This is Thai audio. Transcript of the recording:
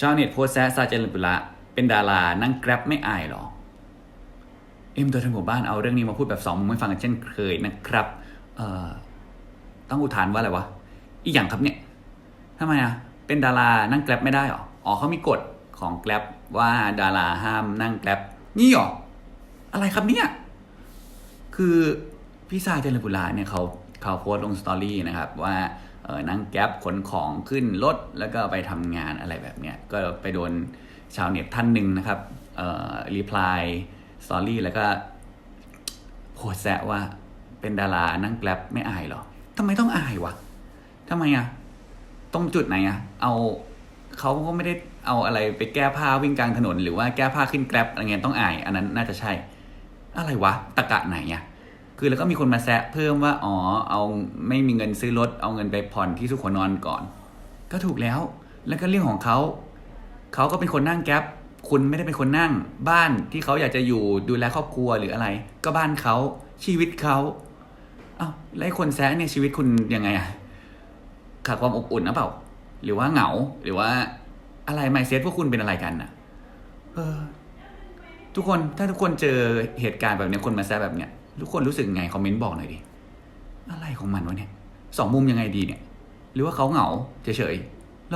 ชาวเน็ตโพสแซะซาเจริญปุระเป็นดารานั่งแกร็บไม่อายหรอ เอ็มตัวทางหมู่บ้านเอาเรื่องนี้มาพูดแบบสองมุมให้ฟังกันเช่นเคยนะครับเอ่อต้องอุทานว่าอะไรวะ อีกอย่างครับเนี่ยทำไมอะเป็นดารานั่งแกร็บไม่ได้หรออ๋อเขามีกฎของแกร็บว่าดาราห้ามนั่งแกร็บนี่หรออะไรครับเนี่ยคือพี่ซาเจริญปุระเนี่ยเขา เขาโพสต์ลงสตอรี่นะครับ ว่าเออนั่งแก๊ปขนของขึ้นรถแล้วก็ไปทำงานอะไรแบบเนี้ยก็ไปโดนชาวเน็ตท่านหนึ่งนะครับเอ่อรีプライสตอรี่แล้วก็โพสต์แซะว่าเป็นดารานั่งแกร็บไม่อายเหรอทำไมต้องอายวะทำไมอะตรงจุดไหนอะเอาเขาก็ไม่ได้เอาอะไรไปแก้ผ้าวิ่งกลางถนน หรือว่าแก้ผ้าขึ้นแกร็บอะไรเงี้ยต้องอาย อันนั้นน่าจะใช่ อะไรวะตะกะไหนอะ คือแล้วก็มีคนมาแซะเพิ่มว่าอ๋อเอาไม่มีเงินซื้อรถเอาเงินไปผ่อนที่สุขนอนก่อน ก็ถูกแล้วแล้วก็เรื่องของเขาเขาก็เป็นคนนั่งแก๊ปคุณไม่ได้เป็นคนนั่งบ้านที่เขาอยากจะอยู่ดูแลครอบครัวหรืออะไร ก็บ้านเขาชีวิตเขาเอ้าแล้วไอ้คนแซะเนี่ยชีวิตคุณยังไงอะขาดความอบอุ่นหรือเปล่า หรือว่าเหงาหรือว่าอะไรไมเซ็ตพวกคุณเป็นอะไรกันอะเออ ทุกคนถ้าทุกคนเจอเหตุการณ์แบบนี้คนมาแซะแบบเนี้ย ทุกคนรู้สึกไงคอมเมนต์บอกหน่อยดิอะไรของมันวะเนี่ยสองมุมยังไงดีเนี่ย หรือว่าเขาเหงาเฉยๆ